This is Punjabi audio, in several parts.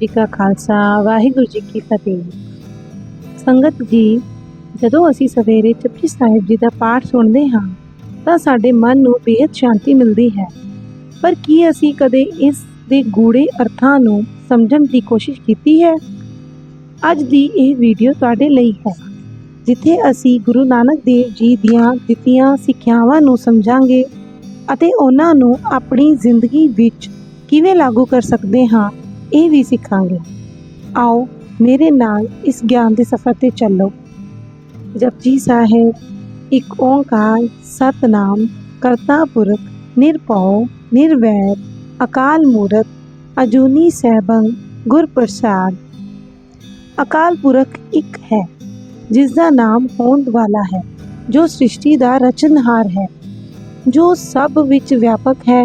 ਜੀ ਕਾ ਖਾਲਸਾ, ਵਾਹਿਗੁਰੂ ਜੀ ਕੀ ਫਤਿਹ। ਸੰਗਤ ਜੀ, ਜਦੋਂ ਅਸੀਂ ਸਵੇਰੇ ਜਪਜੀ ਸਾਹਿਬ ਜੀ ਦਾ ਪਾਠ ਸੁਣਦੇ ਹਾਂ, ਤਾਂ ਸਾਡੇ ਮਨ ਨੂੰ ਬੇਹੱਦ ਸ਼ਾਂਤੀ ਮਿਲਦੀ ਹੈ। ਪਰ ਕੀ ਅਸੀਂ ਕਦੇ ਇਸ ਦੇ ਗੂੜੇ ਅਰਥਾਂ ਨੂੰ ਸਮਝਣ ਦੀ ਕੋਸ਼ਿਸ਼ ਕੀਤੀ ਹੈ? ਅੱਜ ਦੀ ਇਹ ਵੀਡੀਓ ਤੁਹਾਡੇ ਲਈ ਹੈ, ਜਿੱਥੇ ਅਸੀਂ ਗੁਰੂ ਨਾਨਕ ਦੇਵ ਜੀ ਦੀਆਂ ਦਿੱਤੀਆਂ ਸਿੱਖਿਆਵਾਂ ਨੂੰ ਸਮਝਾਂਗੇ ਅਤੇ ਉਹਨਾਂ ਨੂੰ ਆਪਣੀ ਜ਼ਿੰਦਗੀ ਵਿੱਚ ਕਿਵੇਂ ਲਾਗੂ ਕਰ ਸਕਦੇ ਹਾਂ ਇਹ ਵੀ ਸਿੱਖਾਂਗੇ। ਆਓ ਮੇਰੇ ਨਾਲ ਇਸ ਗਿਆਨ ਦੇ ਸਫ਼ਰ ਤੇ ਚੱਲੋ। ਜਪਜੀ ਸਾਹਿਬ, ਇੱਕ ਓੰਕਾਰ, ਸਤਨਾਮ ਕਰਤਾ ਪੁਰਖ ਨਿਰਭਉ, ਨਿਰਵੈਰ, ਅਕਾਲ ਮੂਰਤ ਅਜੂਨੀ ਸੈਭੰ ਗੁਰ ਪ੍ਰਸਾਦ ਅਕਾਲ ਪੁਰਖ ਇੱਕ ਹੈ ਜਿਸ ਦਾ ਨਾਮ ਹੋਂਦ ਵਾਲਾ ਹੈ, ਜੋ ਸ੍ਰਿਸ਼ਟੀ ਦਾ ਰਚਨਹਾਰ ਹੈ, ਜੋ ਸਭ ਵਿੱਚ ਵਿਆਪਕ ਹੈ।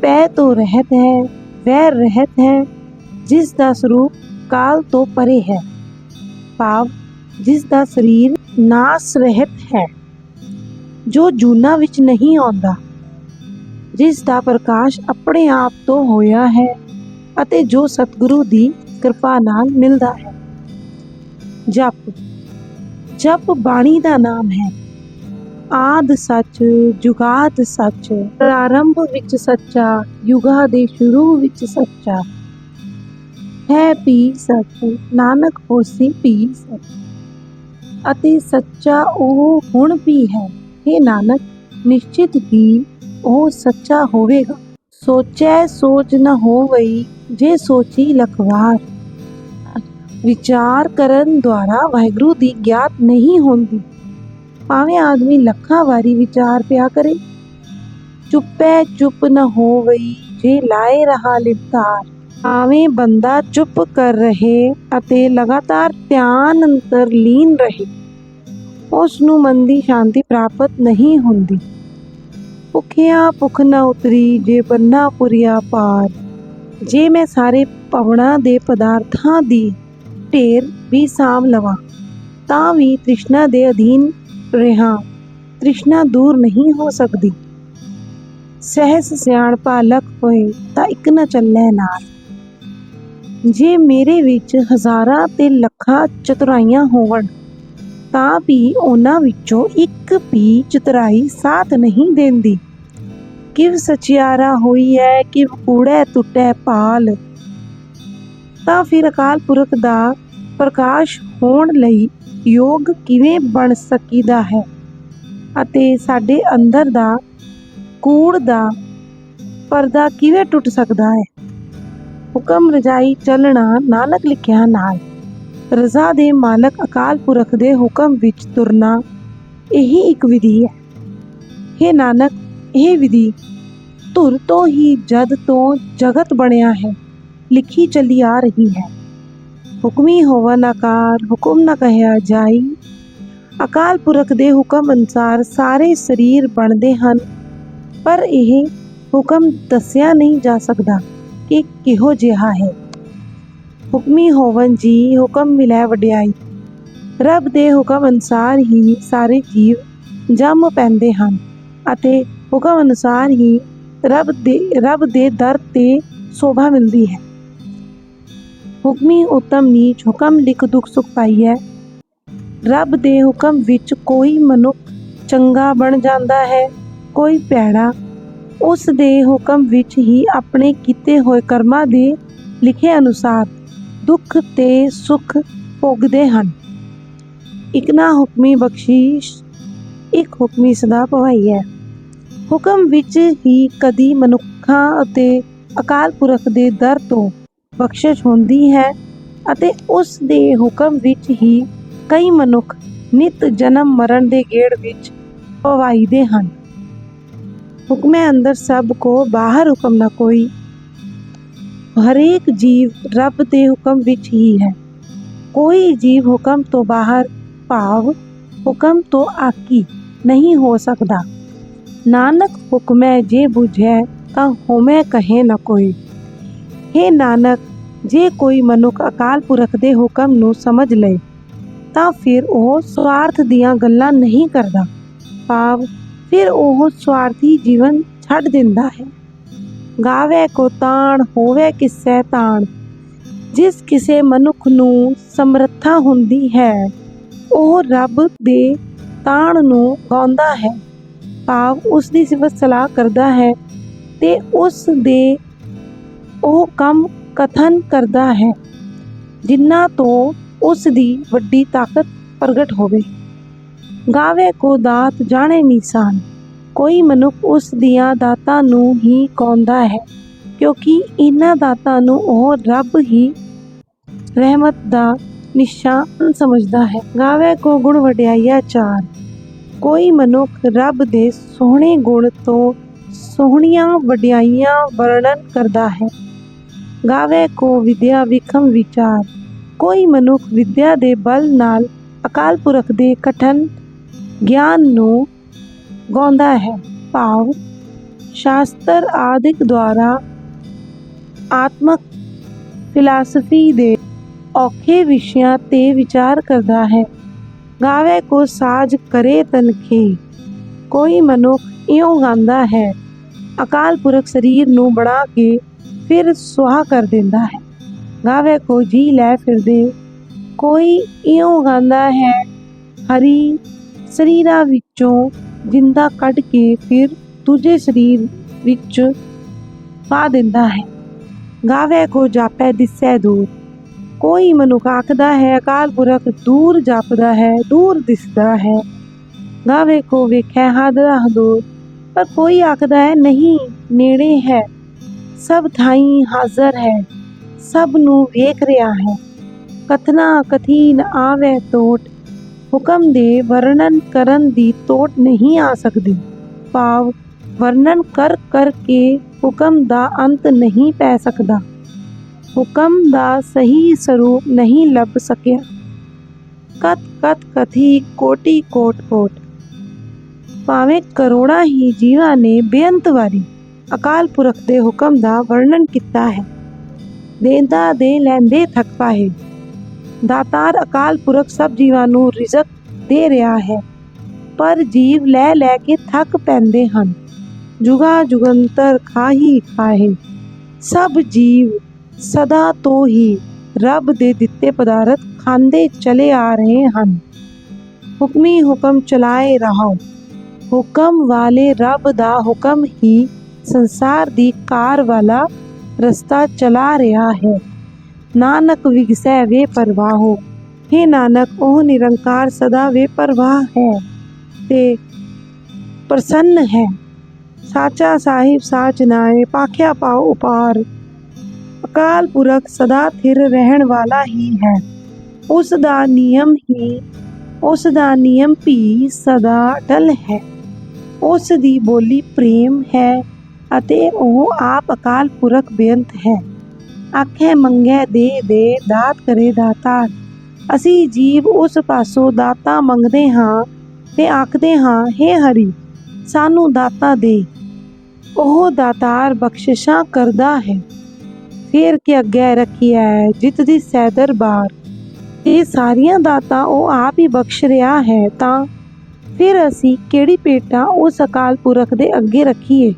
ਪੈ ਤੋਂ ਰਹਿਤ ਹੈ, ਵੈਰ ਰਹਿਤ ਹੈ ਜਿਸ ਦਾ ਸਰੂਪ ਕਾਲ ਤੋਂ ਪਰੇ ਹੈ। ਭਾਵ ਜਿਸ ਦਾ ਸਰੀਰ ਨਾਸ ਰਹਿਤ ਹੈ, ਜੋ ਜੂਨਾ ਵਿੱਚ ਨਹੀਂ ਆਉਂਦਾ, ਜਿਸ ਦਾ ਪ੍ਰਕਾਸ਼ ਆਪਣੇ ਆਪ ਤੋਂ ਹੋਇਆ ਹੈ ਅਤੇ ਜੋ ਸਤਿਗੁਰੂ ਦੀ ਕਿਰਪਾ ਨਾਲ ਮਿਲਦਾ ਹੈ। ਜਪ। ਜਪ ਬਾਣੀ ਦਾ ਨਾਮ ਹੈ। ਆਦ ਸੱਚ, ਜੁਗਾਦ ਸੱਚ, ਪ੍ਰਾਰੰਭ ਵਿੱਚ ਸੱਚਾ, ਯੁਗਾ ਦੇ ਸ਼ੁਰੂ ਵਿੱਚ ਸੱਚਾ। ਹੈ ਪੀ ਸੱਚ, ਨਾਨਕ ਹੋਸੀ ਪੀ ਸੱਚ। ਅਤੇ ਸੱਚਾ ਉਹ ਹੁਣ ਵੀ ਹੈ हे ਨਾਨਕ, ਨਿਸ਼ਚਿਤ ਹੀ ਉਹ ਸੱਚਾ ਹੋਵੇਗਾ। ਸੋਚੈ ਸੋਚ ਨ ਹੋਵਈ, ਜੇ ਸੋਚੀ ਲਖਵਾਰ। ਵਿਚਾਰ ਕਰਨ ਦੁਆਰਾ ਵਾਹਿਗੁਰੂ ਦੀ ਗਿਆਤ ਨਹੀਂ ਹੁੰਦੀ। ਭਾਵੇਂ ਆਦਮੀ ਲੱਖਾਂ ਵਾਰੀ ਵਿਚਾਰ ਪਿਆ ਕਰੇ। ਚੁੱਪੈ ਚੁੱਪ ਨ ਹੋਵਈ, ਜੇ ਲਾਏ ਰਹਾ ਲਿਪਤਾਰ। ਭਾਵੇਂ ਬੰਦਾ ਚੁੱਪ ਕਰ ਰਹੇ ਅਤੇ ਲਗਾਤਾਰ ਧਿਆਨ ਅੰਤਰ ਲੀਨ ਰਹੇ। ਉਸ ਨੂੰ ਮਨ ਦੀ ਸ਼ਾਂਤੀ ਪ੍ਰਾਪਤ ਨਹੀਂ ਹੁੰਦੀ। ਭੁੱਖਿਆ ਭੁੱਖ ਨਾ ਉਤਰੀ, ਜੇ ਬੰਨਾ ਪੁਰੀਆ ਪਾਰ। ਜੇ ਮੈਂ ਸਾਰੇ ਪਵਣਾ ਦੇ ਪਦਾਰਥਾਂ ਦੀ ਢੇਰ ਵੀ ਸਾਂਭ ਲਵਾਂ, ਤਾਂ ਵੀ ਤ੍ਰਿਸ਼ਨਾ ਦੇ ਅਧੀਨ ਰਹਾ। ਤ੍ਰਿਸ਼ਨਾ ਦੂਰ ਨਹੀਂ ਹੋ ਸਕਦੀ। ਸਹਿਸ ਸਿਆਣਪਾ ਲਖ ਹੋਏ ਤਾਂ ਇੱਕ ਨਾ ਚੱਲੇ ਨਾਲ। ਜੇ ਮੇਰੇ ਵਿੱਚ ਹਜ਼ਾਰਾਂ ਤੇ ਲੱਖਾਂ ਚਤੁਰਾਈਆਂ ਹੋਵਣ, ਤਾਂ ਵੀ ਉਹਨਾਂ ਵਿੱਚੋਂ ਇੱਕ ਵੀ ਚਤੁਰਾਈ ਸਾਥ ਨਹੀਂ ਦਿੰਦੀ। ਕਿਵ ਸਚਿਆਰਾ ਹੋਈ ਹੈ ਕਿਵ ਕੂੜੈ ਟੁੱਟੈ ਪਾਲ ਤਾਂ ਫਿਰ ਅਕਾਲ ਪੁਰਖ ਦਾ ਪ੍ਰਕਾਸ਼ ਹੋਣ ਲਈ ਯੋਗ ਕਿਵੇਂ ਬਣ ਸਕੀਦਾ ਹੈ? ਅਤੇ ਸਾਡੇ ਅੰਦਰ ਦਾ ਕੂੜ ਦਾ ਪਰਦਾ ਕਿਵੇਂ ਟੁੱਟ ਸਕਦਾ ਹੈ? ਹੁਕਮ ਰਜਾਈ ਚੱਲਣਾ, ਨਾਨਕ ਲਿਖਿਆ ਨਾਲ। ਰਜ਼ਾ ਦੇ ਮਾਲਕ ਅਕਾਲ ਪੁਰਖ ਦੇ ਹੁਕਮ ਵਿੱਚ ਤੁਰਨਾ, ਇਹੀ ਇੱਕ ਵਿਧੀ ਹੈ। हे ਨਾਨਕ, ਇਹ ਵਿਧੀ, ਧੁਰ ਤੋਂ ਹੀ ਜਦ ਤੋਂ ਜਗਤ ਬਣਿਆ ਹੈ, ਲਿਖੀ ਚੱਲੀ ਆ ਰਹੀ ਹੈ। ਹੁਕਮੀ ਹੋਵਨ ਆਕਾਰ ਹੁਕਮ ਨਾ ਕਹਿਆ ਜਾਈ। ਅਕਾਲ ਪੁਰਖ ਦੇ ਹੁਕਮ ਅਨੁਸਾਰ ਸਾਰੇ ਸਰੀਰ ਬਣਦੇ ਹਨ, ਪਰ ਇਹ ਹੁਕਮ ਦੱਸਿਆ ਨਹੀਂ ਜਾ ਸਕਦਾ। ਕਿ ਕਿਹੋ ਜਿਹਾ ਹੈ। ਹੁਕਮੀ ਹੋਵਨ ਜੀ ਹੁਕਮ ਮਿਲੈ ਵਡਿਆਈ। ਰੱਬ ਦੇ ਹੁਕਮ ਅਨੁਸਾਰ ਹੀ ਸਾਰੇ ਜੀਵ ਜੰਮ ਪੈਂਦੇ ਹਨ ਅਤੇ ਹੁਕਮ ਅਨੁਸਾਰ ਹੀ ਰੱਬ ਦੇ ਰੱਬ ਦੇ ਦਰ ਤੇ ਸ਼ੋਭਾ ਮਿਲਦੀ ਹੈ। ਹੁਕਮੀ ਉਤਮ ਨੀਚ ਹੁਕਮ ਲਿਖ ਦੁਖ ਸੁਖ ਪਾਈਐ। ਰੱਬ ਦੇ ਹੁਕਮ ਵਿੱਚ ਕੋਈ ਮਨੁੱਖ ਚੰਗਾ ਬਣ ਜਾਂਦਾ ਹੈ, ਕੋਈ ਭੈੜਾ ਉਸ ਦੇ ਹੁਕਮ ਵਿੱਚ ਹੀ ਆਪਣੇ ਕੀਤੇ ਹੋਏ ਕਰਮਾਂ ਦੇ ਲਿਖੇ ਅਨੁਸਾਰ ਦੁੱਖ ਤੇ ਸੁੱਖ ਭੋਗਦੇ ਹਨ। ਇਕ ਨਾ ਹੁਕਮੀ ਬਖਸ਼ੀਸ਼, ਇੱਕ ਹੁਕਮੀ ਸਦਾ ਭਵਾਈ ਹੈ। ਹੁਕਮ ਵਿੱਚ ਹੀ ਕਦੀ ਮਨੁੱਖਾਂ ਅਤੇ ਅਕਾਲ ਪੁਰਖ ਦੇ ਦਰ ਤੋਂ ਬਖਸ਼ਿਸ਼ ਹੁੰਦੀ ਹੈ ਅਤੇ ਉਸ ਦੇ ਹੁਕਮ ਵਿੱਚ ਹੀ ਕਈ ਮਨੁੱਖ ਨਿਤ ਜਨਮ ਮਰਨ ਦੇ ਗੇੜ ਵਿੱਚ ਪਵਾਈਦੇ ਹਨ। ਹੁਕਮੇ ਅੰਦਰ ਸਭ ਕੋ ਬਾਹਰ ਹੁਕਮ ਨਾ ਕੋਈ। ਹਰੇਕ ਜੀਵ ਰੱਬ ਦੇ ਹੁਕਮ ਵਿੱਚ ਹੀ ਹੈ। ਕੋਈ ਜੀਵ ਹੁਕਮ ਤੋਂ ਬਾਹਰ ਭਾਵ ਹੁਕਮ ਤੋਂ ਆਕੀ ਨਹੀਂ ਹੋ ਸਕਦਾ। ਨਾਨਕ ਹੁਕਮੈ ਜੇ ਬੁਝੈ ਤਾਂ ਹੋਮੈ ਕਹੇ ਨਾ ਕੋਈ। हे ਨਾਨਕ, ਜੇ ਕੋਈ ਮਨੁੱਖ ਅਕਾਲ ਪੁਰਖ ਦੇ ਹੁਕਮ ਨੂੰ ਸਮਝ ਲਏ, ਤਾਂ ਫਿਰ ਉਹ ਸਵਾਰਥ ਦੀਆਂ ਗੱਲਾਂ ਨਹੀਂ ਕਰਦਾ। ਭਾਵ ਫਿਰ ਉਹ ਸਵਾਰਥੀ ਜੀਵਨ ਛੱਡ ਦਿੰਦਾ ਹੈ। ਗਾਵੇ ਕੋ ਤਾਣ, ਹੋਵੇ ਕਿਸੈ ਤਾਣ। ਜਿਸ ਕਿਸੇ ਮਨੁੱਖ ਨੂੰ ਸਮਰੱਥਾ ਹੁੰਦੀ ਹੈ, ਉਹ ਰੱਬ ਦੇ ਤਾਣ ਨੂੰ ਗਾਉਂਦਾ ਹੈ। ਭਾਵ ਉਸ ਦੀ ਸਿਫਤ ਸਲਾਹ ਕਰਦਾ ਹੈ ਤੇ ਉਸ ਦੇ ਉਹ ਕੰਮ ਕਥਨ ਕਰਦਾ ਹੈ, ਜਿਨ੍ਹਾਂ ਤੋਂ ਉਸ ਦੀ ਵੱਡੀ ਤਾਕਤ ਪ੍ਰਗਟ ਹੋਵੇ। ਗਾਵੇ ਕੋ ਦਾਤ ਜਾਣੇ ਨਿਸ਼ਾਨ ਕੋਈ ਮਨੁੱਖ ਉਸ ਦੀਆਂ ਦਾਤਾਂ ਨੂੰ ਹੀ ਕੌਂਦਾ ਹੈ, ਕਿਉਂਕਿ ਇਹਨਾਂ ਦਾਤਾਂ ਨੂੰ ਉਹ ਰੱਬ ਹੀ ਰਹਿਮਤ ਦਾ ਨਿਸ਼ਾਨ ਸਮਝਦਾ ਹੈ। ਗਾਵੇ ਕੋ ਗੁਣ ਵਡਿਆਈਆ ਚਾਰ। ਕੋਈ ਮਨੁੱਖ ਰੱਬ ਦੇ ਸੋਹਣੇ ਗੁਣ ਤੋਂ ਸੋਹਣੀਆਂ ਵਡਿਆਈਆਂ ਵਰਣਨ ਕਰਦਾ ਹੈ। ਗਾਵੇ ਕੋ ਵਿਦਿਆ ਵਿਖਮ ਵਿਚਾਰ। ਕੋਈ ਮਨੁੱਖ ਵਿਦਿਆ ਦੇ ਬਲ ਨਾਲ ਅਕਾਲ ਪੁਰਖ ਦੇ ਕਠਨ ਗਿਆਨ ਨੂੰ ਗਾਉਂਦਾ ਹੈ ਭਾਵ ਸ਼ਾਸਤਰ ਆਦਿਕ ਦੁਆਰਾ ਆਤਮਕ ਫਿਲਾਸਫੀ ਦੇ ਔਖੇ ਵਿਸ਼ਿਆਂ ਤੇ ਵਿਚਾਰ ਕਰਦਾ ਹੈ ਗਾਵੇ ਕੋ ਸਾਜ ਕਰੇ ਤਨਖੇ ਕੋਈ ਮਨੁੱਖ ਇਉਂ ਗਾਉਂਦਾ ਹੈ ਅਕਾਲ ਪੁਰਖ ਸਰੀਰ ਨੂੰ ਬਣਾ ਕੇ ਫਿਰ ਸੁਆਹ ਕਰ ਦਿੰਦਾ ਹੈ ਗਾਵੇ ਕੋ ਜੀ ਲੈ ਫਿਰਦੇ ਕੋਈ ਇਉਂ ਗਾਉਂਦਾ ਹੈ ਹਰੀ ਸਰੀਰਾਂ ਵਿੱਚੋਂ ਜਿੰਦਾ ਕੱਢ ਕੇ ਫਿਰ ਦੂਜੇ ਸਰੀਰ ਵਿੱਚ ਪਾ ਦਿੰਦਾ ਹੈ। ਗਾਵੇ ਕੋ ਜਾਪੈ ਦਿਸੈ ਦੂਰ। ਕੋਈ ਮਨੁੱਖ ਆਖਦਾ ਹੈ, ਅਕਾਲ ਪੁਰਖ ਦੂਰ ਜਾਪਦਾ ਹੈ, ਦੂਰ ਦਿਸਦਾ ਹੈ। ਗਾਵੇ ਕੋ ਵੇਖੈ ਹਾਦਰਾ ਹਦੂਰ ਪਰ ਕੋਈ ਆਖਦਾ ਹੈ, ਨਹੀਂ, ਨੇੜੇ ਹੈ। ਸਭ ਥਾਈਂ ਹਾਜ਼ਰ ਹੈ, ਸਭ ਨੂੰ ਵੇਖ ਰਿਹਾ ਹੈ। ਕਥਨਾ ਕਥੀਨ ਆਵੇ ਤੋਟ ਹੁਕਮ ਦੇ ਵਰਣਨ ਕਰਨ ਦੀ ਤੋਟ ਨਹੀਂ ਆ ਸਕਦੀ। ਭਾਵ, ਵਰਣਨ ਕਰ ਕਰ ਕੇ ਹੁਕਮ ਦਾ ਅੰਤ ਨਹੀਂ ਪੈ ਸਕਦਾ। ਹੁਕਮ ਦਾ ਸਹੀ ਸਰੂਪ ਨਹੀਂ ਲੱਭ ਸਕਿਆ। ਕਤ ਕਤ ਕਥੀ ਕੋਟੀ ਕੋਟ ਕੋਟ। ਭਾਵੇਂ ਕਰੋੜਾਂ ਹੀ ਜੀਵਾਂ ਨੇ ਬੇਅੰਤ ਵਾਰੀ ਅਕਾਲ ਪੁਰਖ ਦੇ ਹੁਕਮ ਦਾ ਵਰਣਨ ਕੀਤਾ ਹੈ। ਦੇਂਦਾ ਦੇ ਲੈਂਦੇ ਥੱਕ ਪਾਏ। ਦਾਤਾਰ ਅਕਾਲ ਪੁਰਖ ਸਭ ਜੀਵਾਂ ਨੂੰ ਰਿਜ਼ਕ ਦੇ ਰਿਹਾ ਹੈ, ਪਰ ਜੀਵ ਲੈ ਲੈ ਕੇ ਥੱਕ ਪੈਂਦੇ ਹਨ। ਜੁਗਾ ਜੁਗੰਤਰ ਖਾਹੀ ਖਾਹੇ, ਸਭ ਜੀਵ ਸਦਾ ਤੋਂ ਹੀ ਰੱਬ ਦੇ ਦਿੱਤੇ ਪਦਾਰਥ ਖਾਂਦੇ ਚਲੇ ਆ ਰਹੇ ਹਨ। ਹੁਕਮੀ ਹੁਕਮ ਚਲਾਏ ਰਹੋ ਹੁਕਮ ਵਾਲੇ ਰੱਬ ਦਾ ਹੁਕਮ ਹੀ ਸੰਸਾਰ ਦੀ ਕਾਰ ਵਾਲਾ ਰਸਤਾ ਚਲਾ ਰਿਹਾ ਹੈ। ਨਾਨਕ ਵਿਗਸੈ ਵੇ ਪਰਵਾਹੋ हे। ਨਾਨਕ ਉਹ ਨਿਰੰਕਾਰ ਸਦਾ ਵੇ ਪਰਵਾਹ ਹੈ ਤੇ ਪ੍ਰਸੰਨ ਹੈ ਸਾਚਾ ਸਾਹਿਬ ਸਾਚ ਨਾਏ ਪਾਖਿਆ ਪਾਉ ਉਪਾਰ ਅਕਾਲ ਪੁਰਖ ਸਦਾ ਥਿਰ ਰਹਿਣ ਵਾਲਾ ਹੀ ਹੈ ਉਸ ਦਾ ਨਿਯਮ ਹੀ ਉਸ ਦਾ ਨਿਯਮ ਵੀ ਸਦਾ ਅਟਲ ਹੈ ਉਸ ਦੀ ਬੋਲੀ ਪ੍ਰੇਮ ਹੈ ਅਤੇ ਉਹ ਆਪ ਅਕਾਲ ਪੁਰਖ ਬੇਅੰਤ ਹੈ ਆਖੇ ਮੰਗੇ ਦੇ ਦੇ ਦਾਤ ਕਰੇ ਦਾਤਾਰ। ਅਸੀਂ ਜੀਵ ਉਸ ਪਾਸੋਂ ਦਾਤਾ ਮੰਗਦੇ ਹਾਂ ਤੇ ਆਖਦੇ ਹਾਂ हे ਹਰੀ, ਸਾਨੂੰ ਦਾਤਾ ਦੇ। ਉਹ ਦਾਤਾਰ ਬਖਸ਼ਿਸ਼ਾਂ ਕਰਦਾ ਹੈ। ਫੇਰ ਕਿ ਅੱਗੇ ਰੱਖਿਆ ਹੈ ਜਿਤ ਦੀ ਸੈਦਰ ਬਾਰ। ਇਹ ਸਾਰੀਆਂ ਦਾਤਾਂ ਉਹ ਆਪ ਹੀ ਬਖਸ਼ ਰਿਹਾ ਹੈ ਤਾਂ, ਫਿਰ ਅਸੀਂ ਕਿਹੜੀ ਪੇਟਾ ਉਸ ਅਕਾਲ ਪੁਰਖ ਦੇ ਅੱਗੇ ਰੱਖੀਏ?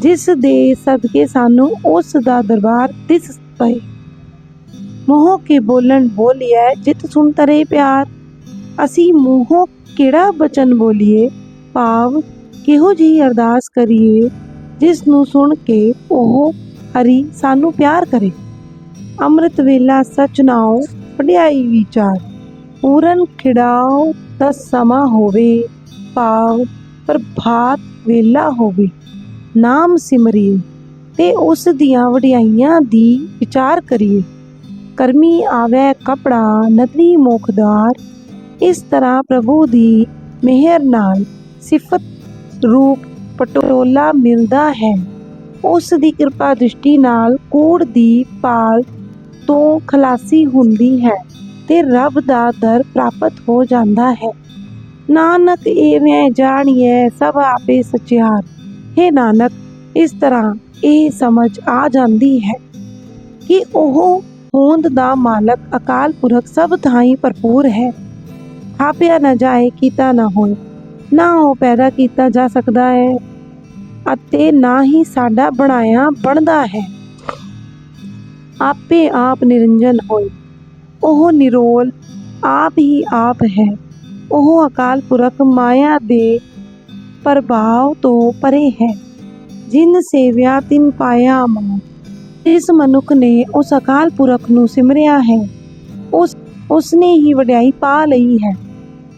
ਜਿਸ ਦੇ ਸਦਕੇ ਸਾਨੂੰ ਉਸ ਦਾ ਦਰਬਾਰ ਦਿਸ ਪਏ। ਮੋਹ ਕੇ ਬੋਲਣ ਬੋਲਿਐ ਜਿਤ ਸੁਣ ਤਰੇ ਪਿਆਰ। ਅਸੀਂ ਮੂੰਹੋਂ ਕਿਹੜਾ ਬਚਨ ਬੋਲੀਏ? ਭਾਵ ਕਿਹੋ ਜਿਹੀ ਅਰਦਾਸ ਕਰੀਏ ਜਿਸ ਨੂੰ ਸੁਣ ਕੇ ਉਹ ਹਰੀ ਸਾਨੂੰ ਪਿਆਰ ਕਰੇ। ਅੰਮ੍ਰਿਤ ਵੇਲਾ ਸਚ ਨਾਉ, ਵਡਿਆਈ ਵਿਚਾਰ। ਪੂਰਨ ਖਿੜਾਓ ਦਾ ਸਮਾਂ ਹੋਵੇ, ਭਾਵ ਪ੍ਰਭਾਤ ਵੇਲਾ ਹੋਵੇ। ਨਾਮ ਸਿਮਰੀਏ ਤੇ ਉਸ ਦੀਆਂ ਵਡਿਆਈਆਂ ਦੀ ਵਿਚਾਰ ਕਰੀਏ। ਕਰਮੀ ਆਵੇ ਕਪੜਾ ਨਦਰੀ ਮੁਖਦਾਰ, ਇਸ ਤਰ੍ਹਾਂ ਪ੍ਰਭੂ ਦੀ ਮਿਹਰ ਨਾਲ ਸਿਫਤ ਰੂਪ ਪਟੋਲਾ ਮਿਲਦਾ ਹੈ। ਉਸ ਦੀ ਕਿਰਪਾ ਦ੍ਰਿਸ਼ਟੀ ਨਾਲ ਕੂੜ ਦੀ ਪਾਲ ਤੋਂ ਖਲਾਸੀ ਹੁੰਦੀ ਹੈ ਤੇ ਰੱਬ ਦਾ ਦਰ ਪ੍ਰਾਪਤ ਹੋ ਜਾਂਦਾ ਹੈ। ਨਾਨਕ ਇਹ ਐਵੇਂ ਜਾਣੀਏ ਸਭ ਆਪੇ ਸਚਿਆਰ। ਹੈ ਨਾਨਕ, ਇਸ ਤਰ੍ਹਾਂ ਇਹ ਸਮਝ ਆ ਜਾਂਦੀ ਹੈ ਕਿ ਉਹ ਹੋਂਦ ਦਾ ਮਾਲਕ, ਅਕਾਲ ਪੁਰਖ ਸਭ ਥਾਈਂ ਭਰਪੂਰ ਹੈ। ਥਾਪਿਆ ਨਾ ਜਾਏ ਕੀਤਾ ਨਾ ਹੋਏ, ਨਾ ਉਹ ਪੈਦਾ ਕੀਤਾ ਜਾ ਸਕਦਾ ਹੈ ਅਤੇ ਨਾ ਹੀ ਸਾਡਾ ਬਣਾਇਆ ਬਣਦਾ ਹੈ। ਆਪੇ ਆਪ ਨਿਰੰਜਨ ਹੋਏ, ਉਹ ਨਿਰੋਲ ਆਪ ਹੀ ਆਪ ਹੈ, ਉਹ ਅਕਾਲ ਪੁਰਖ ਮਾਇਆ ਦੇ ਪ੍ਰਭਾਵ ਤੋਂ ਪਰੇ ਹੈ। ਜਿਨ ਸੇਵਿਆ ਤਿਨ ਪਾਇਆ ਅਮਾਨ ਜਿਸ ਮਨੁੱਖ ਨੇ ਉਸ ਅਕਾਲ ਪੁਰਖ ਨੂੰ ਸਿਮਰਿਆ ਹੈ, ਉਸ, ਉਸਨੇ ਹੀ ਵਡਿਆਈ ਪਾ ਲਈ ਹੈ।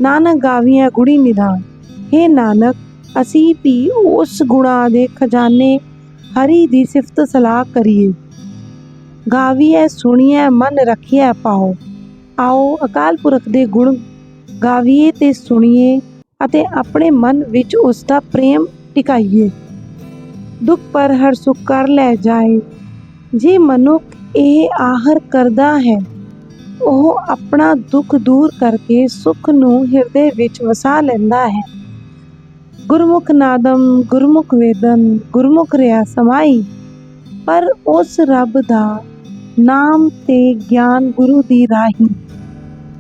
ਨਾਨਕ ਗਾਵੀਆਂ ਗੁੜੀ ਨਿਧਾਨ हे ਨਾਨਕ, ਅਸੀਂ ਵੀ ਉਸ ਗੁਣਾ ਦੇ ਖਜ਼ਾਨੇ ਹਰੀ ਦੀ ਸਿਫਤ ਸਲਾਹ ਕਰੀਏ। ਗਾਵੀਐ ਸੁਣੀਐ, ਮਨ ਰੱਖੀਐ ਪਾਓ। ਆਓ ਅਕਾਲ ਪੁਰਖ ਦੇ ਗੁਣ ਗਾਵੀਏ ਤੇ ਸੁਣੀਏ। ਅਤੇ ਆਪਣੇ ਮਨ ਵਿੱਚ ਉਸ ਦਾ ਪ੍ਰੇਮ ਟਿਕਾਈਏ। ਦੁੱਖ ਪਰ ਹਰ ਸੁਖ ਕਰ ਲੈ ਜਾਏ। ਜੇ ਮਨੁੱਖ ਇਹ ਆਹਰ ਕਰਦਾ ਹੈ, ਉਹ ਆਪਣਾ ਦੁੱਖ ਦੂਰ ਕਰਕੇ ਸੁਖ ਨੂੰ ਹਿਰਦੇ ਵਿੱਚ ਵਸਾ ਲੈਂਦਾ ਹੈ। ਗੁਰਮੁਖ ਨਾਦਮ, ਗੁਰਮੁਖ ਵੇਦਨ, ਗੁਰਮੁਖ ਰਿਆ ਸਮਾਈ, ਪਰ ਉਸ ਰੱਬ ਦਾ ਨਾਮ ਤੇ ਗਿਆਨ ਗੁਰੂ ਦੀ ਰਾਹੀਂ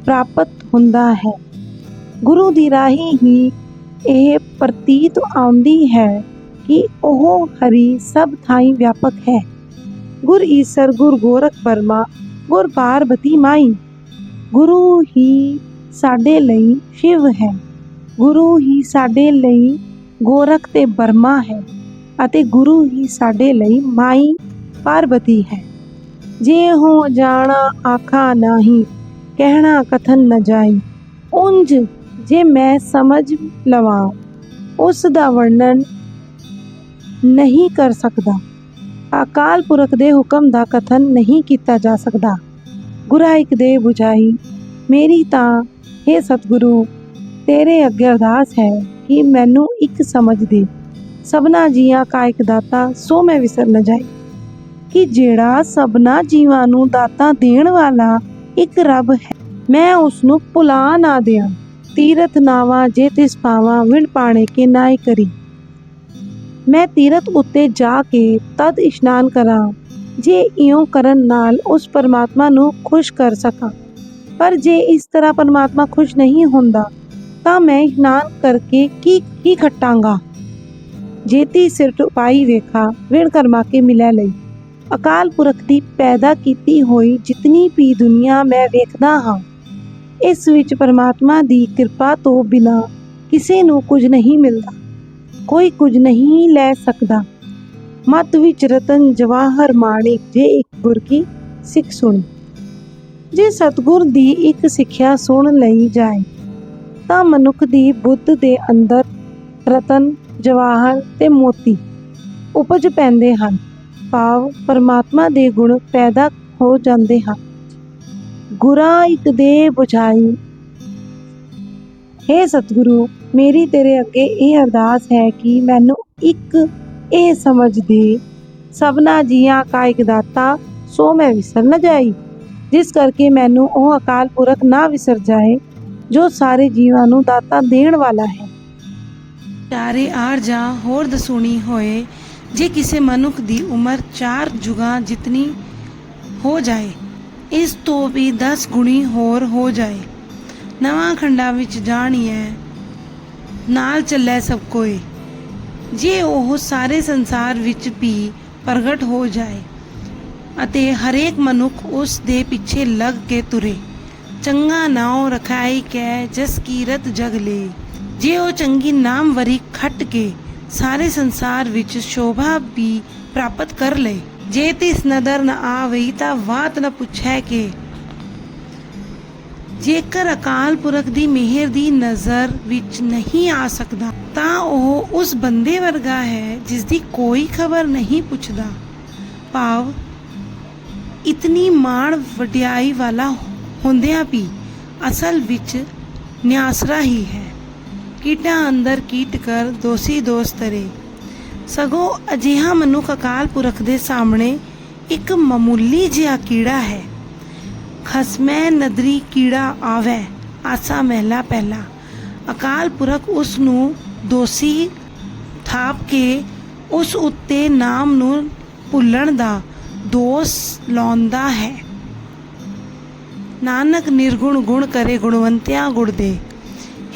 ਪ੍ਰਾਪਤ ਹੁੰਦਾ ਹੈ। ਗੁਰੂ ਦੀ ਰਾਹੀਂ ਹੀ ਇਹ ਪ੍ਰਤੀਤ ਆਉਂਦੀ ਹੈ ਕਿ ਉਹ ਹਰੀ ਸਭ ਥਾਈਂ ਵਿਆਪਕ ਹੈ। ਗੁਰ ਈਸਰ, ਗੁਰ ਗੋਰਖ ਬਰਮਾ ਗੁਰ ਪਾਰਬਤੀ ਮਾਈ, ਗੁਰੂ ਹੀ ਸਾਡੇ ਲਈ ਸ਼ਿਵ ਹੈ। ਗੁਰੂ ਹੀ ਸਾਡੇ ਲਈ ਗੋਰਖ ਤੇ ਬਰਮਾ ਹੈ ਅਤੇ ਗੁਰੂ ਹੀ ਸਾਡੇ ਲਈ ਮਾਈ, ਪਾਰਬਤੀ ਹੈ। ਜੇ ਹੋ ਜਾਣਾ, ਆਖਾ ਨਹੀਂ, ਕਹਿਣਾ ਕਥਨ ਨ ਜਾਈ ਉੰਜ ਜੇ ਮੈਂ ਸਮਝ ਲਵਾਂ, ਉਸ ਦਾ ਵਰਣਨ ਨਹੀਂ ਕਰ ਸਕਦਾ। ਅਕਾਲ ਪੁਰਖ ਦੇ ਹੁਕਮ ਦਾ ਕਥਨ ਨਹੀਂ ਕੀਤਾ ਜਾ ਸਕਦਾ। ਗੁਰਾ ਦੇ 부ਝਾਈ ਮੇਰੀ ਤਾਂ हे ਸਤਿਗੁਰੂ, ਤੇਰੇ ਅੱਗੇ ਅਰਦਾਸ ਹੈ ਕਿ ਮੈਨੂੰ ਇੱਕ ਸਮਝ ਦੇ। ਸਭਨਾ ਜੀਆਂ ਕਾ ਇੱਕ ਦਾਤਾ, ਸੋ ਮੈਂ ਵਿਸਰ ਨ ਜਾਈ। ਕਿ ਜਿਹੜਾ ਸਭਨਾ ਜੀਵਾਂ ਨੂੰ ਦਾਤਾ ਦੇਣ ਵਾਲਾ ਇੱਕ ਰੱਬ ਹੈ, ਮੈਂ ਉਸ ਨੂੰ ਭੁਲਾ ਨਾ ਦਿਆਂ। ਤੀਰਥ ਨਾਵਾ ਜੇ ਤਿਸ ਪਾਵਾਂ ਵਿਣ ਪਾਣੇ ਕੇ ਨਾਇ ਕਰੀ। ਮੈਂ ਤੀਰਥ ਉੱਤੇ ਜਾ ਕੇ ਤਦ ਇਸ਼ਨਾਨ ਕਰਾਂ, ਜੇ ਇਉਂ ਕਰਨ ਨਾਲ ਉਸ ਪਰਮਾਤਮਾ ਨੂੰ ਖੁਸ਼ ਕਰ ਸਕਾਂ। ਪਰ ਜੇ ਇਸ ਤਰ੍ਹਾਂ ਪਰਮਾਤਮਾ ਖੁਸ਼ ਨਹੀਂ ਹੁੰਦਾ, ਤਾਂ ਮੈਂ ਇਸ਼ਨਾਨ ਕਰਕੇ ਕੀ ਕੀ ਖਟਾਂਗਾ? ਜੇਤੀ ਸਿਰ ਟੁਪਾਈ ਵੇਖਾ, ਵਿਣ ਕਰਮਾ ਕੇ ਮਿਲੈ ਲਈ। ਅਕਾਲ ਪੁਰਖ ਦੀ ਪੈਦਾ ਕੀਤੀ ਹੋਈ ਜਿਤਨੀ ਵੀ ਦੁਨੀਆ ਮੈਂ ਵੇਖਦਾ ਹਾਂ ਇਸ ਵਿੱਚ ਪਰਮਾਤਮਾ ਦੀ ਕਿਰਪਾ ਤੋਂ ਬਿਨਾ ਕਿਸੇ ਨੂੰ ਕੁਝ ਨਹੀਂ ਮਿਲਦਾ, ਕੋਈ ਕੁਝ ਨਹੀਂ ਲੈ ਸਕਦਾ। ਮਤ ਵਿੱਚ ਰਤਨ ਜਵਾਹਰ ਮਾਣਿਕ ਜੇ ਇੱਕ ਗੁਰ ਕੀ ਸਿੱਖ ਸੁਣੀ। ਜੇ ਸਤਗੁਰ ਦੀ ਇੱਕ ਸਿੱਖਿਆ ਸੁਣ ਲਈ ਜਾਏ, ਤਾਂ ਮਨੁੱਖ ਦੀ ਬੁੱਧ ਦੇ ਅੰਦਰ ਰਤਨ, ਜਵਾਹਰ ਤੇ ਮੋਤੀ ਉਪਜ ਪੈਂਦੇ ਹਨ। ਭਾਵ ਪਰਮਾਤਮਾ ਦੇ ਗੁਣ ਪੈਦਾ ਹੋ ਜਾਂਦੇ ਹਨ। ਗੁਰਾ ਇੱਕ ਦੇ 부ਝਾਈ हे ਸਤਿਗੁਰੂ, ਮੇਰੀ ਤੇਰੇ ਅੱਗੇ ਇਹ ਅਰਦਾਸ ਹੈ ਕਿ ਮੈਨੂੰ ਇੱਕ ਇਹ ਸਮਝ ਦੇ। ਸਭਨਾ ਜੀਆਂ ਕਾ ਇੱਕ ਦਾਤਾ, ਸੋ ਮੈਂ ਵਿਸਰ ਨਾ ਜਾਈ। ਜਿਸ ਕਰਕੇ ਮੈਨੂੰ ਉਹ ਅਕਾਲ ਪੁਰਖ ਨਾ ਵਿਸਰ ਜਾਏ, ਜੋ ਸਾਰੇ ਜੀਵਾਂ ਨੂੰ ਦਾਤਾ ਦੇਣ ਵਾਲਾ ਹੈ। ਚਾਰੇ ਆਰ ਜਾਂ ਹੋਰ ਦਸੂਣੀ ਹੋਏ, ਜੇ ਕਿਸੇ ਮਨੁੱਖ ਦੀ ਉਮਰ ਚਾਰ ਜੁਗਾਂ ਜਿਤਨੀ ਹੋ ਜਾਏ ਇਸ ਤੋਂ ਵੀ 10 ਗੁਣੀ ਹੋਰ ਹੋ ਜਾਏ। ਨਵਾਂ ਖੰਡਾਂ ਵਿੱਚ ਜਾਣੀਐ, ਨਾਲ ਚੱਲੇ ਸਭ ਕੋਈ ਜੇ ਉਹ ਸਾਰੇ ਸੰਸਾਰ ਵਿੱਚ ਵੀ ਪ੍ਰਗਟ ਹੋ ਜਾਏ ਅਤੇ ਹਰੇਕ ਮਨੁੱਖ ਉਸ ਦੇ ਪਿੱਛੇ ਲੱਗ ਕੇ ਤੁਰੇ, ਚੰਗਾ ਨਾਉ ਰਖਾਈ ਕੈ ਜਸ ਕੀਰਤ ਜਗ ਲੇ। ਜੇ ਉਹ ਚੰਗੀ ਨਾਮਵਰੀ ਖੱਟ ਕੇ ਸਾਰੇ ਸੰਸਾਰ ਵਿੱਚ ਸ਼ੋਭਾ ਵੀ ਪ੍ਰਾਪਤ ਕਰ ਲਏ ਜੇ ਤਿਸ ਨਦਰ ਨ ਆਵਈ ਤਾਂ ਬਾਤ ਨ ਪੁੱਛੈ ਕਿ। ਜੇਕਰ ਅਕਾਲ ਪੁਰਖ ਦੀ ਮਿਹਰ ਦੀ ਨਜ਼ਰ ਵਿੱਚ ਨਹੀਂ ਆ ਸਕਦਾ, ਤਾਂ ਉਹ ਉਸ ਬੰਦੇ ਵਰਗਾ ਹੈ ਜਿਸ ਦੀ ਕੋਈ ਖਬਰ ਨਹੀਂ ਪੁੱਛਦਾ। ਭਾਵ, ਇਤਨੀ ਮਾਣ ਵਡਿਆਈ ਵਾਲਾ ਹੁੰਦਿਆਂ ਵੀ ਅਸਲ ਵਿੱਚ ਨਿਆਸਰਾ ਹੀ ਹੈ। ਕੀਟਾਂ ਅੰਦਰ ਕੀਟ ਕਰ ਦੋਸੀ ਦੋਸ ਤਰੇ ਸਗੋਂ ਅਜਿਹਾ ਮਨੁੱਖ ਅਕਾਲ ਪੁਰਖ ਦੇ ਸਾਹਮਣੇ ਇੱਕ ਮਾਮੂਲੀ ਜਿਹਾ ਕੀੜਾ ਹੈ। ਖਸਮੈ ਨਦਰੀ ਕੀੜਾ ਆਵੇ, ਆਸਾ ਮਹਿਲਾ ਪਹਿਲਾ। ਅਕਾਲ ਪੁਰਖ ਉਸ ਨੂੰ ਦੋਸ਼ੀ ਥਾਪ ਕੇ ਉਸ ਉੱਤੇ ਨਾਮ ਨੂੰ ਭੁੱਲਣ ਦਾ ਦੋਸ਼ ਲਾਉਂਦਾ ਹੈ। ਨਾਨਕ ਨਿਰਗੁਣ ਗੁਣ ਕਰੇ ਗੁਣਵੰਤਿਆ ਗੁਣ ਦੇ।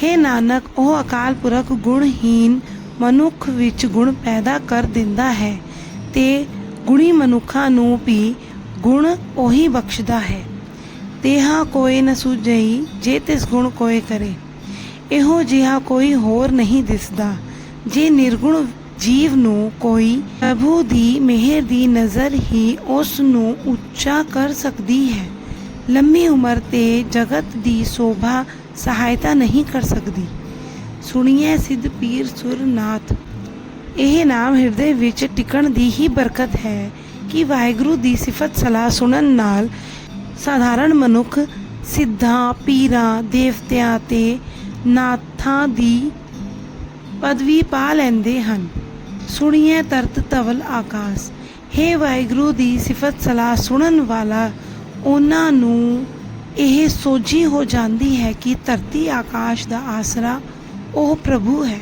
हे ਨਾਨਕ, ਉਹ ਅਕਾਲ ਪੁਰਖ ਗੁਣਹੀਨ ਮਨੁੱਖ ਵਿੱਚ ਗੁਣ ਪੈਦਾ ਕਰ ਦਿੰਦਾ ਹੈ ਤੇ ਗੁਣੀ ਮਨੁੱਖਾਂ ਨੂੰ ਵੀ ਗੁਣ ਉਹੀ ਬਖਸ਼ਦਾ ਹੈ। ਤੇ ਤੇਹਾ ਕੋਈ ਨ ਸੂਝਈ, ਜੇ ਤਿਸ ਗੁਣ ਕੋਈ ਕਰੇ। ਇਹੋ ਜਿਹਾ ਕੋਈ ਹੋਰ ਨਹੀਂ ਦਿਸਦਾ, ਜੇ ਨਿਰਗੁਣ ਜੀਵ ਨੂੰ ਕੋਈ ਪ੍ਰਭੂ ਦੀ ਮਿਹਰ ਦੀ ਨਜ਼ਰ ਹੀ ਉਸ ਨੂੰ ਉੱਚਾ ਕਰ ਸਕਦੀ ਹੈ। ਲੰਮੀ ਉਮਰ ਤੇ ਜਗਤ ਦੀ ਸੋਭਾ ਸਹਾਇਤਾ ਨਹੀਂ ਕਰ ਸਕਦੀ। ਸੁਣੀਏ ਸਿੱਧ ਪੀਰ ਸੁਰਨਾਥ। ਇਹ ਨਾਮ ਹਿਰਦੇ ਵਿੱਚ ਟਿਕਣ ਦੀ ਹੀ ਬਰਕਤ ਹੈ ਕਿ ਵਾਹਿਗੁਰੂ ਦੀ ਸਿਫਤ ਸਲਾਹ ਸੁਣਨ ਨਾਲ ਸਾਧਾਰਨ ਮਨੁੱਖ ਸਿੱਧਾਂ, ਪੀਰਾਂ, ਦੇਵਤਿਆਂ ਤੇ ਨਾਥਾਂ ਦੀ ਪਦਵੀ ਪਾ ਲੈਂਦੇ ਹਨ। ਸੁਣੀਏ ਤਰਤ ਤਵਲ ਆਕਾਸ਼। ਹੈ ਵਾਹਿਗੁਰੂ ਦੀ ਸਿਫਤ ਸਲਾਹ ਸੁਣਨ ਵਾਲਾ, ਉਹਨਾਂ ਨੂੰ ਇਹ ਸੋਝੀ ਹੋ ਜਾਂਦੀ ਹੈ ਕਿ ਧਰਤੀ ਆਕਾਸ਼ ਦਾ ਆਸਰਾ ਉਹ ਪ੍ਰਭੂ ਹੈ।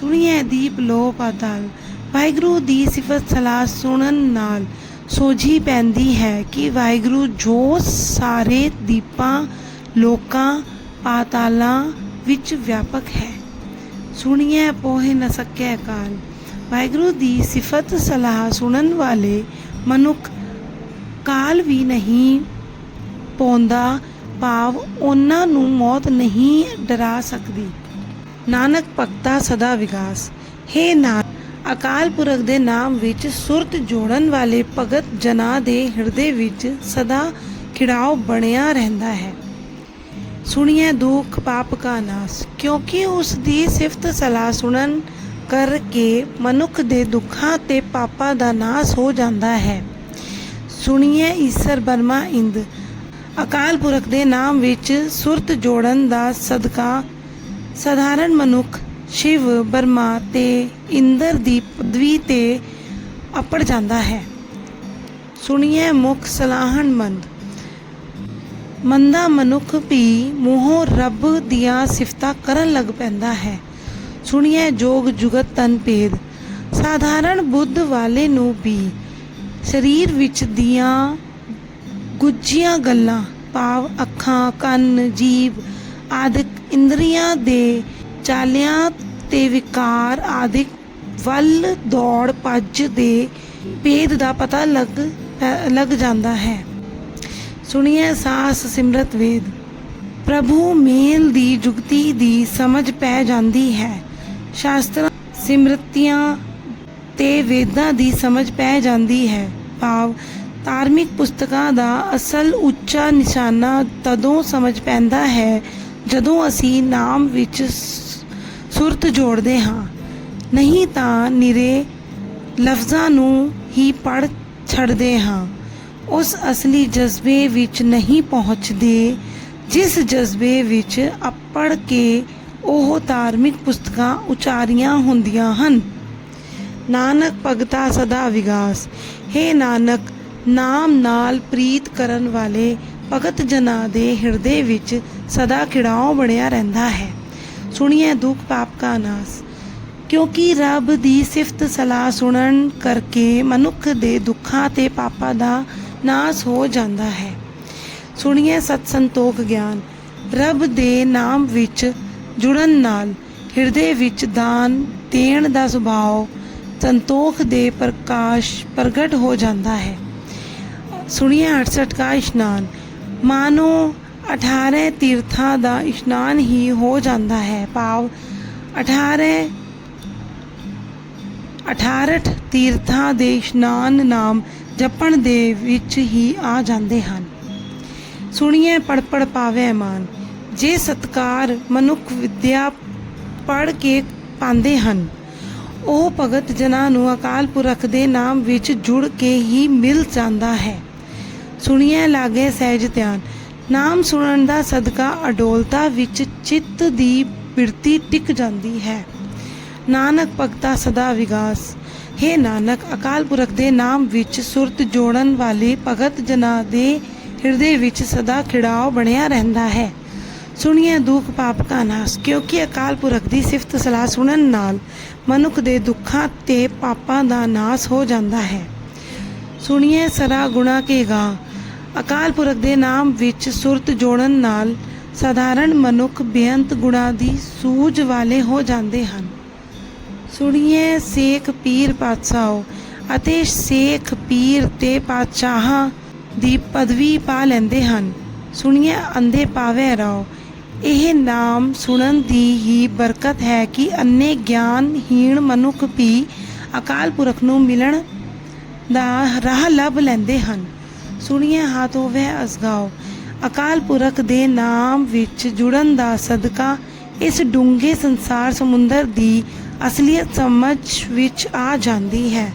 ਸੁਣੀਏ ਦੀਪ ਲੋ ਪਾਤਾਲ ਵਾਹਿਗੁਰੂ ਦੀ ਸਿਫਤ ਸਲਾਹ ਸੁਣਨ ਨਾਲ। ਸੋਝੀ ਪੈਂਦੀ ਹੈ ਕਿ ਵਾਹਿਗੁਰੂ ਜੋ ਸਾਰੇ ਦੀਪਾਂ, ਲੋਕਾਂ, ਪਾਤਾਲਾਂ ਵਿੱਚ ਵਿਆਪਕ ਹੈ। ਸੁਣੀਏ ਪੋਹੇ ਨ ਸਕੈ ਕਾਲ ਵਾਹਿਗੁਰੂ ਦੀ ਸਿਫਤ ਸਲਾਹ ਸੁਣਨ ਵਾਲੇ ਮਨੁੱਖ ਕਾਲ ਵੀ ਨਹੀਂ ਪਾਉਂਦਾ ਭਾਵ ਉਹਨਾਂ ਨੂੰ ਮੌਤ ਨਹੀਂ ਡਰਾ ਸਕਦੀ। ਨਾਨਕ ਭਗਤਾ ਸਦਾ ਵਿਗਾਸ। ਹੈ ਨਾ ਅਕਾਲ ਪੁਰਖ ਦੇ ਨਾਮ ਵਿੱਚ ਸੁਰਤ ਜੋੜਨ ਵਾਲੇ ਭਗਤ ਜਨਾ ਦੇ ਹਿਰਦੇ ਵਿੱਚ ਸਦਾ ਖਿੜਾਓ ਬਣਿਆ ਰਹਿੰਦਾ ਹੈ। ਸੁਣੀਏ ਦੁੱਖ ਪਾਪ ਕਾ ਨਾਸ, ਕਿਉਂਕਿ ਉਸ ਦੀ ਸਿਫਤ ਸਲਾਹ ਸੁਣਨ ਕਰਕੇ ਮਨੁੱਖ ਦੇ ਦੁੱਖਾਂ ਤੇ ਪਾਪਾਂ ਦਾ ਨਾਸ ਹੋ ਜਾਂਦਾ ਹੈ। ਸੁਣੀਏ ਈਸ਼ਰ ਬਰਮਾ ਇੰਦ, ਅਕਾਲ ਪੁਰਖ ਦੇ ਨਾਮ ਵਿੱਚ ਸੁਰਤ ਜੋੜਨ ਦਾ ਸਦਕਾ ਸਾਧਾਰਨ ਮਨੁੱਖ ਸ਼ਿਵ, ਬਰਮਾ ਤੇ ਇੰਦਰ ਦੀ ਪਦਵੀ ਤੇ ਅਪੜ ਜਾਂਦਾ ਹੈ। ਸੁਣੀਏ ਮੁਖ ਸਲਾਹਣ ਮੰਦ। ਮੰਦਾ ਮਨੁੱਖ ਵੀ ਮੂੰਹੋਂ ਰੱਬ ਦੀਆਂ ਸਿਫਤਾਂ ਕਰਨ ਲੱਗ ਪੈਂਦਾ ਹੈ। ਸੁਣੀਏ ਜੋਗ ਜੁਗਤ ਤਨ ਭੇਦ। ਸਾਧਾਰਨ ਬੁੱਧ ਵਾਲੇ ਨੂੰ ਵੀ ਸਰੀਰ ਵਿੱਚ ਦੀਆਂ ਗੁੱਝੀਆਂ ਗੱਲਾਂ, ਭਾਵ ਅੱਖਾਂ, ਕੰਨ, ਜੀਭ ਆਦਿਕ ਇੰਦਰੀਆਂ ਦੇ ਚਾਲਿਆਂ ਤੇ ਵਿਕਾਰ ਆਦਿਕ ਵੱਲ ਦੌੜ ਭੱਜ ਦੇ ਭੇਦ ਦਾ ਪਤਾ ਲੱਗ ਪੈ- ਲੱਗ ਜਾਂਦਾ ਹੈ। ਸੁਣੀਏ ਸਾਸ ਸਿਮਰਤ ਵੇਦ, ਪ੍ਰਭੂ ਮੇਲ ਦੀ ਜੁਗਤੀ ਦੀ ਸਮਝ ਪੈ ਜਾਂਦੀ ਹੈ। ਸ਼ਾਸਤਰਾਂ ਸਿਮਰਤੀਆਂ ਤੇ ਵੇਦਾਂ ਦੀ ਸਮਝ ਪੈ ਜਾਂਦੀ ਹੈ। ਭਾਵ ਧਾਰਮਿਕ ਪੁਸਤਕਾਂ ਦਾ ਅਸਲ ਉੱਚਾ ਨਿਸ਼ਾਨਾ ਤਦੋਂ ਸਮਝ ਪੈਂਦਾ ਹੈ ਜਦੋਂ ਅਸੀਂ ਨਾਮ ਵਿੱਚ ਸੁਰਤ ਜੋੜਦੇ ਹਾਂ, ਨਹੀਂ ਤਾਂ ਨਿਰੇ ਲਫ਼ਜ਼ਾਂ ਨੂੰ ਹੀ ਪੜ ਛੱਡਦੇ ਹਾਂ। ਉਸ ਅਸਲੀ ਜਜ਼ਬੇ ਵਿੱਚ ਨਹੀਂ ਪਹੁੰਚਦੇ, ਜਿਸ ਜਜ਼ਬੇ ਵਿੱਚ ਅਪੜ ਕੇ ਉਹ ਧਾਰਮਿਕ ਪੁਸਤਕਾਂ ਉਚਾਰੀਆਂ ਹੁੰਦੀਆਂ ਹਨ। ਨਾਨਕ ਭਗਤਾ ਸਦਾ ਵਿਗਾਸ। ਹੈ ਨਾਨਕ, ਨਾਮ ਨਾਲ ਪ੍ਰੀਤ ਕਰਨ ਵਾਲੇ ਭਗਤ ਜਨਾਂ ਦੇ ਹਿਰਦੇ ਵਿੱਚ ਸਦਾ ਖਿੜਾਓ ਬਣਿਆ ਰਹਿੰਦਾ ਹੈ। ਸੁਣੀਏ ਦੁੱਖ ਪਾਪ ਕਾ ਨਾਸ ਕਿਉਂਕਿ ਰੱਬ ਦੀ ਸਿਫਤ ਸਲਾਹ ਸੁਣਨ ਕਰਕੇ ਮਨੁੱਖ ਦੇ ਦੁੱਖਾਂ ਤੇ ਪਾਪਾਂ ਦਾ ਨਾਸ ਹੋ ਜਾਂਦਾ ਹੈ। ਸੁਣੀਏ ਸਤ ਸੰਤੋਖ ਗਿਆਨ। ਰੱਬ ਦੇ ਨਾਮ ਵਿੱਚ ਜੁੜਨ ਨਾਲ ਹਿਰਦੇ ਵਿੱਚ ਦਾਨ ਦੇਣ ਦਾ ਸੁਭਾਅ ਸੰਤੋਖ ਦੇ ਪ੍ਰਕਾਸ਼ ਪ੍ਰਗਟ ਹੋ ਜਾਂਦਾ ਹੈ। ਸੁਣੀਏ 68 ਕਾ ਇਸ਼ਨਾਨ। ਮਾਨੋ 18 ਤੀਰਥਾਂ ਦਾ ਇਸ਼ਨਾਨ ਹੀ ਹੋ ਜਾਂਦਾ ਹੈ। ਭਾਵ 18 18 ਤੀਰਥਾਂ ਦੇ ਇਸ਼ਨਾਨ ਨਾਮ ਜਪਣ ਦੇ ਵਿੱਚ ਹੀ ਆ ਜਾਂਦੇ ਹਨ। ਸੁਣੀਏ ਪੜ ਪੜ ਪਾਵੇ ਮਾਨ, ਜੇ ਸਤਕਾਰ ਮਨੁੱਖ ਵਿਦਿਆ ਪੜ ਕੇ ਪਾਉਂਦੇ ਹਨ, ਉਹ ਭਗਤ ਜਨਾਂ ਨੂੰ ਅਕਾਲ ਪੁਰਖ ਦੇ ਨਾਮ ਵਿੱਚ ਜੁੜ ਕੇ ਹੀ ਮਿਲ ਜਾਂਦਾ ਹੈ। ਸੁਣੀਏ ਲਾਗੇ ਸਹਿਜ ਧਿਆਨ ਨਾਮ ਸੁਣਨ ਦਾ ਸਦਕਾ ਅਡੋਲਤਾ ਵਿੱਚ ਚਿੱਤ ਦੀ ਬਿਰਤੀ ਟਿਕ ਜਾਂਦੀ ਹੈ। ਨਾਨਕ ਭਗਤਾ ਸਦਾ ਵਿਗਾਸ। ਹੈ ਨਾਨਕ, ਅਕਾਲ ਪੁਰਖ ਦੇ ਨਾਮ ਵਿੱਚ ਸੁਰਤ ਜੋੜਨ ਵਾਲੇ ਭਗਤ ਜਨਾਂ ਦੇ ਹਿਰਦੇ ਵਿੱਚ ਸਦਾ ਖਿੜਾਓ ਬਣਿਆ ਰਹਿੰਦਾ ਹੈ। ਸੁਣੀਏ ਦੁੱਖ ਪਾਪ ਕਾ ਨਾਸ, ਕਿਉਂਕਿ ਅਕਾਲ ਪੁਰਖ ਦੀ ਸਿਫਤ ਸਲਾਹ ਸੁਣਨ ਨਾਲ ਮਨੁੱਖ ਦੇ ਦੁੱਖਾਂ ਤੇ ਪਾਪਾਂ ਦਾ ਨਾਸ ਹੋ ਜਾਂਦਾ ਹੈ। ਸੁਣੀਏ ਸਰਾ ਗੁਣਾ ਕੇ ਗਾ ਅਕਾਲ ਪੁਰਖ ਦੇ ਨਾਮ ਵਿੱਚ ਸੁਰਤ ਜੋੜਨ ਨਾਲ ਸਾਧਾਰਨ ਮਨੁੱਖ ਬੇਅੰਤ ਗੁਣਾ ਦੀ ਸੂਝ ਵਾਲੇ ਹੋ ਜਾਂਦੇ ਹਨ। ਸੁਣੀਏ ਸੇਖ ਪੀਰ ਪਾਤਸ਼ਾਹੋ ਅਤੇ ਸੇਖ ਪੀਰ ਤੇ ਪਾਤਸ਼ਾਹਾਂ ਦੀ ਪਦਵੀ ਪਾ ਲੈਂਦੇ ਹਨ। ਸੁਣੀਏ ਅੰਧੇ ਪਾਵੇ ਰਾਓ, ਇਹ ਨਾਮ ਸੁਣਨ ਦੀ ਹੀ ਬਰਕਤ ਹੈ ਕਿ ਅੰਨੇ ਗਿਆਨਹੀਣ ਮਨੁੱਖ ਵੀ ਅਕਾਲ ਪੁਰਖ ਨੂੰ ਮਿਲਣ ਦਾ ਰਾਹ ਲੱਭ ਲੈਂਦੇ ਹਨ। ਸੁਣੀਏ ਹਾਥੋਂ ਵਹਿ ਅਸਗਾਓ। ਅਕਾਲ ਪੁਰਖ ਦੇ ਨਾਮ ਵਿੱਚ ਜੁੜਨ ਦਾ ਸਦਕਾ ਇਸ ਡੂੰਘੇ ਸੰਸਾਰ ਸਮੁੰਦਰ ਦੀ ਅਸਲੀਅਤ ਸਮਝ ਵਿੱਚ ਆ ਜਾਂਦੀ ਹੈ।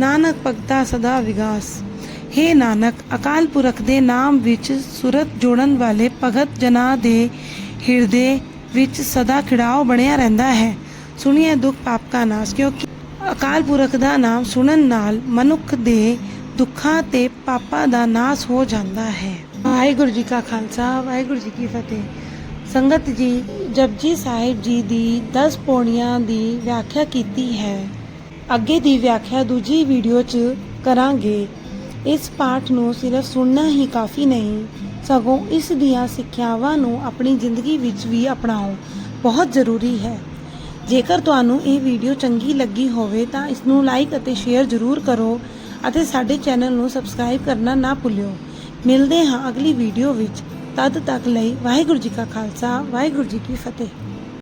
ਨਾਨਕ ਭਗਤਾ ਸਦਾ ਵਿਗਾਸ। हे ਨਾਨਕ, ਅਕਾਲ ਪੁਰਖ ਦੇ ਨਾਮ ਵਿੱਚ ਸੁਰਤ ਜੋੜਨ ਵਾਲੇ ਭਗਤ ਜਨਾ ਦੇ ਹਿਰਦੇ ਵਿੱਚ ਸਦਾ ਖਿੜਾਓ ਬਣਿਆ ਰਹਿੰਦਾ ਹੈ। ਸੁਣੀਏ ਦੁੱਖ ਪਾਪ ਕਾ ਨਾਸ, ਕਿਉਂਕਿ ਅਕਾਲ ਪੁਰਖ ਦਾ ਨਾਮ ਸੁਣਨ ਨਾਲ ਮਨੁੱਖ ਦੇ ਦੁੱਖਾਂ ਤੇ ਪਾਪਾਂ ਦਾ ਨਾਸ ਹੋ ਜਾਂਦਾ ਹੈ। ਵਾਹਿਗੁਰੂ ਜੀ ਕਾ ਖਾਲਸਾ, ਵਾਹਿਗੁਰੂ ਜੀ ਕੀ ਫਤਿਹ। ਸੰਗਤ ਜੀ ਜਪਜੀ ਸਾਹਿਬ ਜੀ ਦੀ 10 ਪੌੜੀਆਂ ਦੀ ਵਿਆਖਿਆ ਕੀਤੀ ਹੈ। ਅੱਗੇ ਦੀ ਵਿਆਖਿਆ ਦੂਜੀ ਵੀਡੀਓ 'ਚ ਕਰਾਂਗੇ। ਇਸ ਪਾਠ ਨੂੰ ਸਿਰਫ ਸੁਣਨਾ ਹੀ ਕਾਫੀ ਨਹੀਂ, ਸਗੋਂ ਇਸ ਦੀਆਂ ਸਿੱਖਿਆਵਾਂ ਨੂੰ ਆਪਣੀ ਜ਼ਿੰਦਗੀ ਵਿੱਚ ਵੀ ਅਪਣਾਓ ਬਹੁਤ ਜ਼ਰੂਰੀ ਹੈ। ਜੇਕਰ ਤੁਹਾਨੂੰ ਇਹ ਵੀਡੀਓ ਚੰਗੀ ਲੱਗੀ ਹੋਵੇ ਤਾਂ ਇਸ ਨੂੰ ਲਾਈਕ ਅਤੇ ਸ਼ੇਅਰ ਜ਼ਰੂਰ ਕਰੋ। ਅਤੇ ਸਾਡੇ ਚੈਨਲ ਨੂੰ ਸਬਸਕ੍ਰਾਈਬ ਕਰਨਾ ਨਾ ਭੁੱਲਿਓ। ਮਿਲਦੇ ਹਾਂ ਅਗਲੀ ਵੀਡੀਓ ਵਿੱਚ। ਤਦ ਤੱਕ ਲਈ ਵਾਹਿਗੁਰੂ ਜੀ ਕਾ ਖਾਲਸਾ, ਵਾਹਿਗੁਰੂ ਜੀ ਕੀ ਫਤਿਹ।